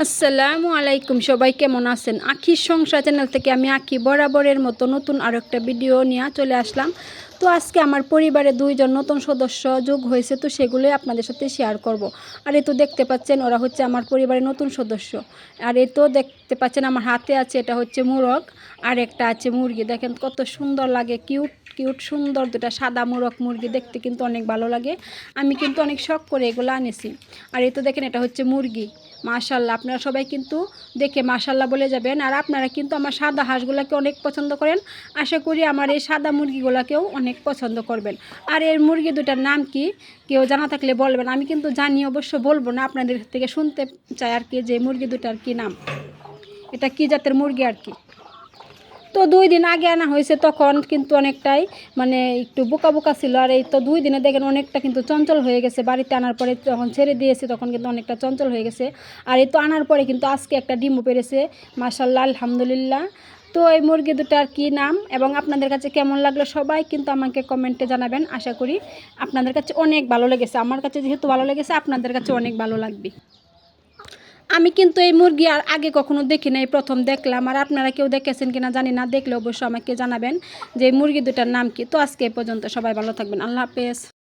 আসসালামু আলাইকুম, সবাই কেমন আছেন? আখির সংসার চ্যানেল থেকে আমি আঁকি বরাবরের মতো নতুন আর একটা ভিডিও নিয়ে চলে আসলাম। তো আজকে আমার পরিবারে দুইজন নতুন সদস্য যোগ হয়েছে, তো সেগুলোই আপনাদের সাথে শেয়ার করব। আর এ তো দেখতে পাচ্ছেন, ওরা হচ্ছে আমার পরিবারের নতুন সদস্য। আর এ তো দেখতে পাচ্ছেন, আমার হাতে আছে, এটা হচ্ছে মুরগ। আর একটা আছে মুরগি, দেখেন কত সুন্দর লাগে কিউট কিউট সুন্দর দুটা সাদা মোরক মুরগি, দেখতে কিন্তু অনেক ভালো লাগে। আমি কিন্তু অনেক শখ করে এগুলো আনেছি। আর এই তো দেখেন এটা হচ্ছে মুরগি। মাশাল্লাহ আপনারা সবাই কিন্তু দেখে মাশাল্লাহ বলে যাবেন। আর আপনারা কিন্তু আমার সাদা হাঁসগুলোকে অনেক পছন্দ করেন। আশা করি আমার এই সাদা মুরগিগুলোকেও অনেক পছন্দ করবেন। আর এর মুরগি দুটার নাম কি? কেউ জানা থাকলে বলবেন। আমি কিন্তু জানি, অবশ্য বলব না, আপনাদের থেকে শুনতে চাই আর কি, যে মুরগি দুটার কি নাম। এটা কি জাতের মুরগি আর কি? তো দুই দিন আগে আনা হয়েছে তখন কিন্তু অনেকটাই মানে একটু বোকা বোকা ছিল। আর এই তো দুই দিনে দেখেন অনেকটা কিন্তু চঞ্চল হয়ে গেছে। বাড়িতে আনার পরে যখন ছেড়ে দিয়েছে তখন কিন্তু অনেকটা চঞ্চল হয়ে গেছে। আর এই তো আনার পরে কিন্তু আজকে একটা ডিমও পেরেছে। মাসাল্লাহ আলহামদুলিল্লাহ। তো এই মুরগি দুটার কী নাম এবং আপনাদের কাছে কেমন লাগল সবাই কিন্তু আমাকে কমেন্টে জানাবেন। আশা করি আপনাদের কাছে অনেক ভালো লেগেছে। আমার কাছে যেহেতু ভালো লেগেছে, আপনাদের কাছে অনেক ভালো লাগবে। আমি কিন্তু এই মুরগি আর আগে কখনো দেখি নাই, প্রথম দেখলাম। আর আপনারা কেউ দেখেছেন কিনা জানি না, দেখলে অবশ্যই আমাকে জানাবেন যে মুরগি দুটার নাম কি। তো আজকে পর্যন্ত সবাই ভালো থাকবেন। আল্লাহ হাফেজ।